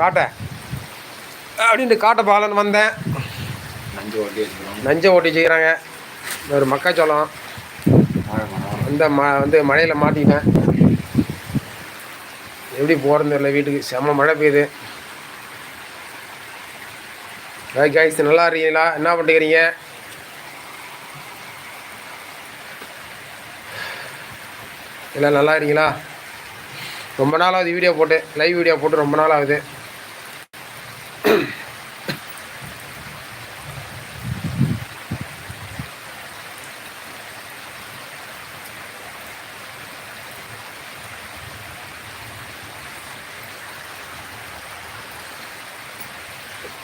காட்ட. அப்படின்ட்டு காட்ட பாலன்னு வந்தேன். நஞ்சு ஓட்டி நஞ்சை ஓட்டி செய்கிறாங்க ஒரு மக்காச்சோளம். அந்த ம வந்து மழையில் மாட்டிக்கிட்டேன். எப்படி போகிறதுன்னு தெரியல வீட்டுக்கு. செம்ம மழை பெய்யுது. ஹாய் காய்ஸ் நல்லா இருக்கீங்களா? என்ன பண்ணிக்கிறீங்க? எல்லாம் நல்லா இருக்கீங்களா? ரொம்ப நாள் ஆகுது வீடியோ போட்டு லைவ் வீடியோ போட்டு ரொம்ப நாள் ஆகுது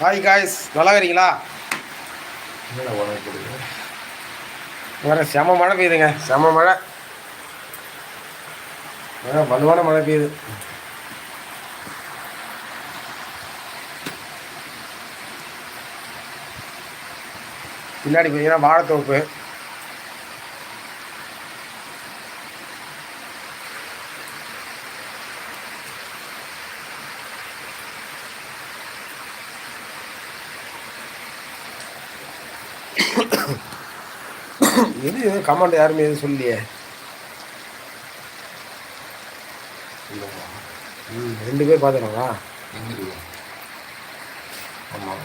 ஹாய் காய்ஸ் நல்லா போடுது வேறு செம மழை பெய்யுதுங்க. செம மழை. மழை வலுவான மழை பெய்யுது. பின்னாடி பார்த்தீங்கன்னா வாழைத்தோப்பு. எது எதுவும் கமெண்ட் யாருமே எதுவும் சொல்லலையே. ம் ரெண்டு பேர் பார்த்துருவா ஆமாம்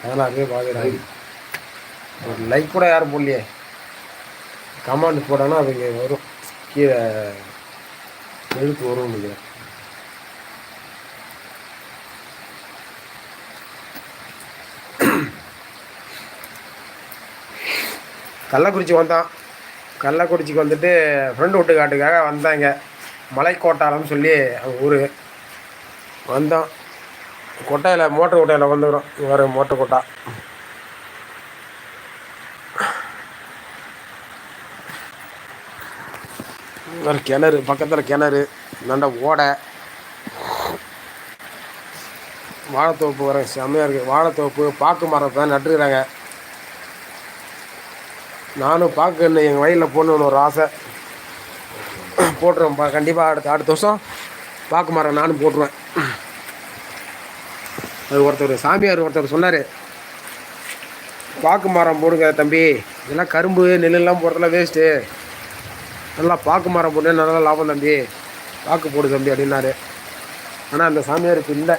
பதினாறு பேர் பார்க்குறாங்க ஒரு லைக் கூட யாரும் போடலையே. கமெண்ட் போட்டோன்னா அது இங்கே வரும். கீழே எழுத்து வரும் நினைக்கிறேன். கள்ளக்குறிச்சி வந்தான். கள்ளக்குறிச்சிக்கு வந்துட்டு ஃப்ரெண்டு வீட்டுக்காட்டுக்காக வந்தாங்க. மலைக்கோட்டாரம்னு சொல்லி அவங்க ஊர். வந்தோம் கொட்டையில் மோட்டர் கொட்டையில் வந்துக்கிறோம் வர மோட்டர் கொட்டா. ஒரு கிணறு. பக்கத்தில் கிணறு. நல்ல ஓடை. வாழைத்தோப்பு வர செம்மையாக இருக்குது வாழைத்தோப்பு பாக்கு மரத்தை நட்டுருக்குறாங்க. நானும் பார்க்கணும் எங்கள் வயலில் போடணுன்னு ஒரு ஆசை. போட்டுருவேன்ப்பா கண்டிப்பாக அடுத்த அடுத்த வருஷம் பாக்கு மரம் நானும் போட்டுருவேன். அது ஒருத்தர் சாமியார் ஒருத்தர் சொன்னார். பாக்கு மரம் போடுங்க தம்பி. இதெல்லாம் கரும்பு நெல்லெல்லாம் போடுறதுலாம் வேஸ்ட்டு நல்லா பாக்கு மரம் போட்டு நல்லா லாபம் தம்பி. பாக்கு போடு தம்பி அப்படின்னாரு. ஆனால் அந்த சாமியாருக்கு இல்லை.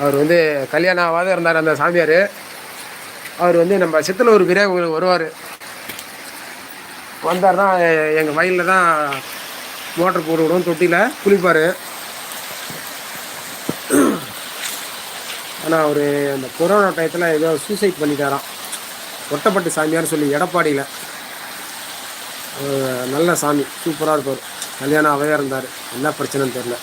அவர் வந்து கல்யாணம் ஆகாத இருந்தார் அந்த சாமியார். அவர் வந்து நம்ம சித்தலூர் விரைவு வருவார். வந்தார் தான் எங்கள் வயலில் தான் மோட்டர் போட்டு விடுவோம் தொட்டியில் குளிப்பார். ஆனால் அவர் அந்த கொரோனா டயத்தில் ஏதோ சூசைட் பண்ணிட்டாராம். ஒட்டப்பட்டு சாமியார் சொல்லி எடப்பாடியில். நல்ல சாமி சூப்பராக இருப்பார். கல்யாணம் அவையாக இருந்தார். என்ன பிரச்சனைன்னு தெரில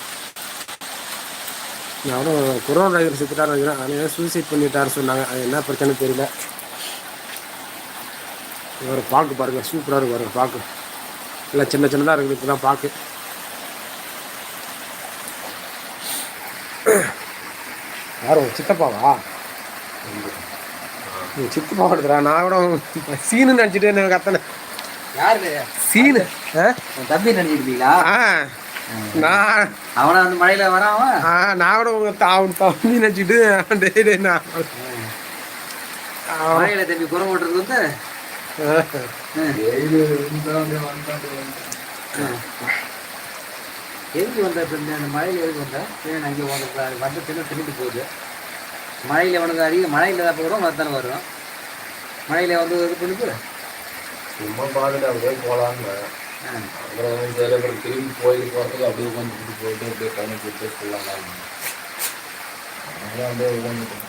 அவரும் கொரோனா டயத்தில் செத்துட்டார் நினைக்கிறேன். அதனால சூசைட் பண்ணிட்டாரு சொன்னாங்க. அது என்ன பிரச்சனைன்னு தெரியல. ஒரு பாக்கு பாருங்க. சூப்பராக இருக்கும். பாருங்க பாக்கு எல்லாம் சின்ன சின்னதாக இருக்குது. இப்போ தான் பாக்கு யாரும் சித்தப்பாவா? நீ சித்தப்பா எடுத்துறா நான் கூட சீனு நினச்சிட்டு எனக்கு அத்தனை யாரு சீனு. தம்பி நினைச்சிருப்பீங்களா ஆ. நான் அவன அந்த மழையில வரான் அவன் ஆ நான் கூட உங்க தாவன் தம்பி நினச்சிட்டு டே டே நான் மழையில தம்பி குரம் ஓட்டுறது வந்து? எதுக்கு வந்த இப்போ அந்த மழையில எதுக்கு வந்த? ஏன் அங்கே உனக்கு வந்த தின்னு திரும்பி போகுது. மழையில உனக்கு அதிக மழையில தான் போகிறோம் வரத்தானே வரும் மழையில வந்து இது சும்மா பார்த்துட்டு அப்படியே போகலான்னு. அப்புறம் வந்து சரி அப்புறம் திரும்பி கோயிலுக்கு போகிறதுக்கு அப்படியே உட்காந்துட்டு போயிட்டு அப்படியே கண்ணு கொடுத்து சொல்லலாம் அதனால அப்படியே உட்காந்துட்டேன்